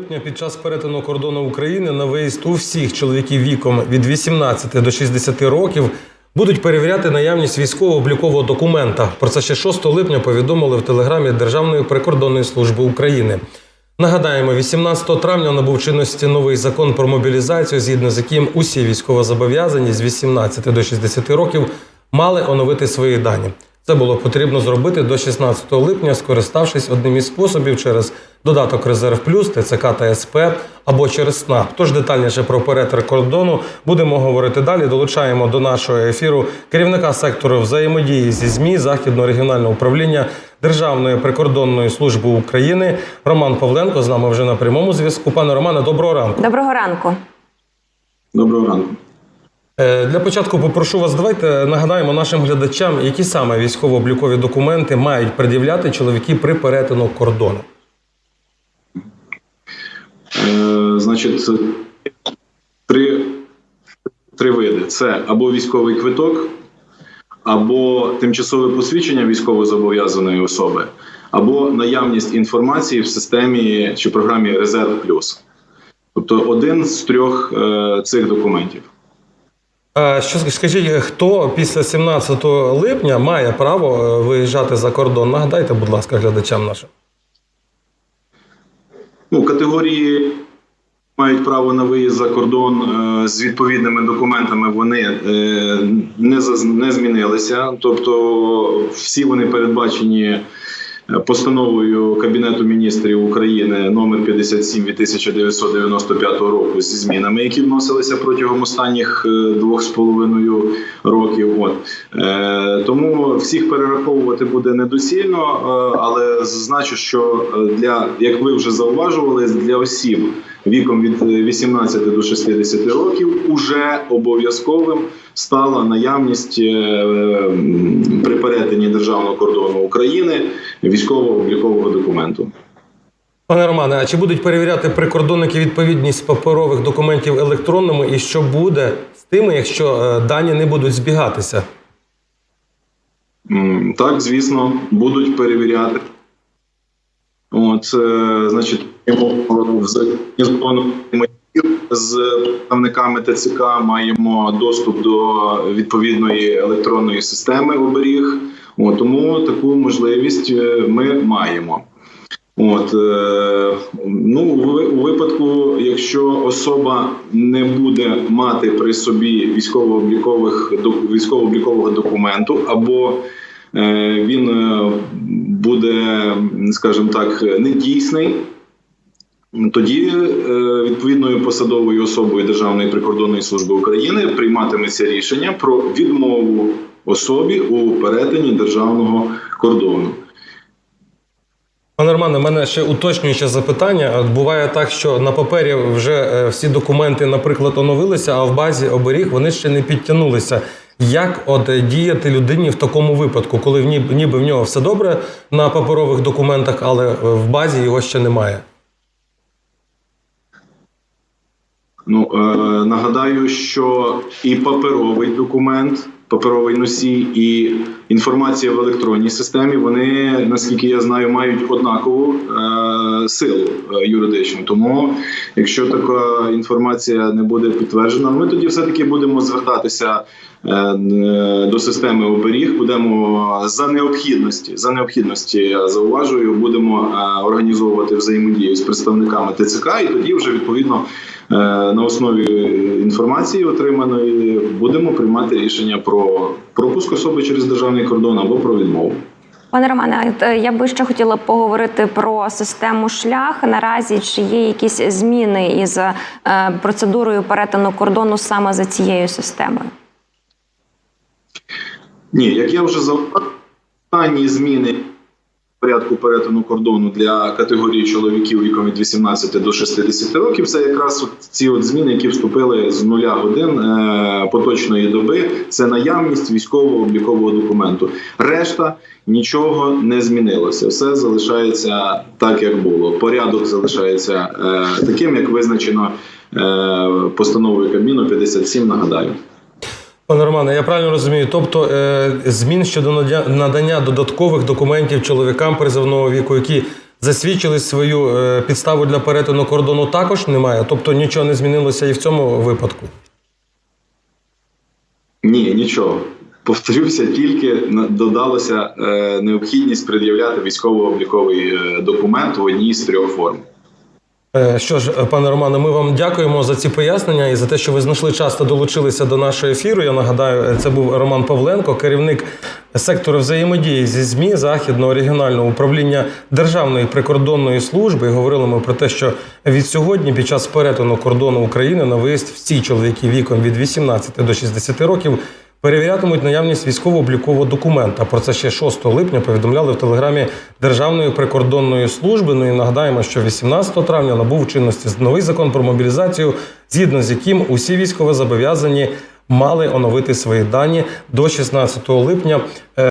під час перетину кордону України на виїзд у всіх чоловіків віком від 18 до 60 років будуть перевіряти наявність військово-облікового документа. Про це ще 6 липня повідомили в телеграмі Державної прикордонної служби України. Нагадаємо, 18 травня набув чинності новий закон про мобілізацію, згідно з яким усі військовозобов'язані з 18 до 60 років мали оновити свої дані. Це було потрібно зробити до 16 липня, скориставшись одним із способів через додаток Резерв Плюс, ТЦК та СП або через СНАП. Тож детальніше про перетин кордону будемо говорити далі. Долучаємо до нашого ефіру керівника сектору взаємодії зі ЗМІ Західного регіонального управління Державної прикордонної служби України Роман Павленко. З нами вже на прямому зв'язку. Пане Романе, доброго ранку. Доброго ранку. Доброго ранку. Е, Для початку попрошу вас, давайте нагадаємо нашим глядачам, які саме військово-облікові документи мають пред'являти чоловіки при перетину кордону. Е, значить, три, три види: це або військовий квиток, або тимчасове посвідчення військовозобов'язаної особи, або наявність інформації в системі чи програмі Резерв Плюс. Тобто один з трьох е, цих документів. Що скажіть, хто після 17 липня має право е, виїжджати за кордон? Нагадайте, будь ласка, глядачам нашим. Ну, категорії мають право на виїзд за кордон е, з відповідними документами. Вони е, не змінилися. Тобто, всі вони передбачені постановою Кабінету міністрів України номер 57 від 1995 року зі змінами, які вносилися протягом останніх е, двох з половиною років. От е, тому всіх перераховувати буде недоцільно, е, але зазначу, що для як ви вже зауважували, для осіб віком від е, 18 до 60 років уже обов'язковим стала наявність е, при перетині державного кордону України військово-облікового документу. Пане Романе, а чи будуть перевіряти прикордонники відповідність паперових документів електронному, і що буде з тими, якщо е, дані не будуть збігатися? Так, звісно, будуть перевіряти. От, е, значить, з представниками ТЦК маємо доступ до відповідної електронної системи оберіг. От, тому таку можливість е, ми маємо. От е, ну у ви- у випадку, якщо особа не буде мати при собі військово-облікових військово-облікового документу, або він е, буде, скажімо так, недійсний. Тоді е, відповідною посадовою особою Державної прикордонної служби України прийматиметься рішення про відмову особі у перетині державного кордону. Пане Романе, мене ще уточнююче запитання. Буває так, що на папері вже е, всі документи, наприклад, оновилися, а в базі оберіг вони ще не підтягнулися. Як от діяти людині в такому випадку, коли ніби, ніби в нього все добре на паперових документах, але в базі його ще немає? Ну е, нагадаю, що і паперовий документ, паперовий носій, і інформація в електронній системі, вони, наскільки я знаю, мають однакову е, силу е, юридичну. Тому, якщо така інформація не буде підтверджена, ми тоді все-таки будемо звертатися е, е, до системи оберіг. Будемо за необхідності, за необхідності я зауважую, будемо організовувати взаємодію з представниками ТЦК, і тоді вже відповідно. На основі інформації отриманої будемо приймати рішення про пропуск особи через державний кордон або про відмову. Пане Романе, е, я би ще хотіла поговорити про систему шлях. Наразі чи є якісь зміни із е, процедурою перетину кордону саме за цією системою? Ні, як я вже за останні зміни порядку перетину кордону для категорії чоловіків віком від 18 до 60 років, це якраз от ці от зміни, які вступили з нуля годин е, поточної доби. Це наявність військового облікового документу. Решта нічого не змінилося. Все залишається так, як було. Порядок залишається е, таким, як визначено е, постановою Кабміну 57, Нагадаю. Пане Романе, я правильно розумію. Тобто е, змін щодо надання додаткових документів чоловікам призовного віку, які засвідчили свою е, підставу для перетину кордону, також немає. Тобто нічого не змінилося і в цьому випадку. Ні, нічого. Повторюся, тільки додалася е, необхідність пред'являти військово-обліковий документ в одній з трьох форм. Е, Що ж, е, пане Романе, ми вам дякуємо за ці пояснення і за те, що ви знайшли час та долучилися до нашого ефіру. Я нагадаю, е, це був Роман Павленко, керівник сектору взаємодії зі ЗМІ Західного регіонального управління Державної прикордонної служби. І говорили ми про те, що від сьогодні, під час перетину кордону України, на виїзд всі чоловіки віком від 18 до 60 років. Перевірятимуть наявність військово-облікового документа. Про це ще 6 липня повідомляли в телеграмі Державної прикордонної служби. Ну і нагадаємо, що 18 травня набув чинності новий закон про мобілізацію, згідно з яким усі військовозобов'язані мали оновити свої дані до 16 липня. Е,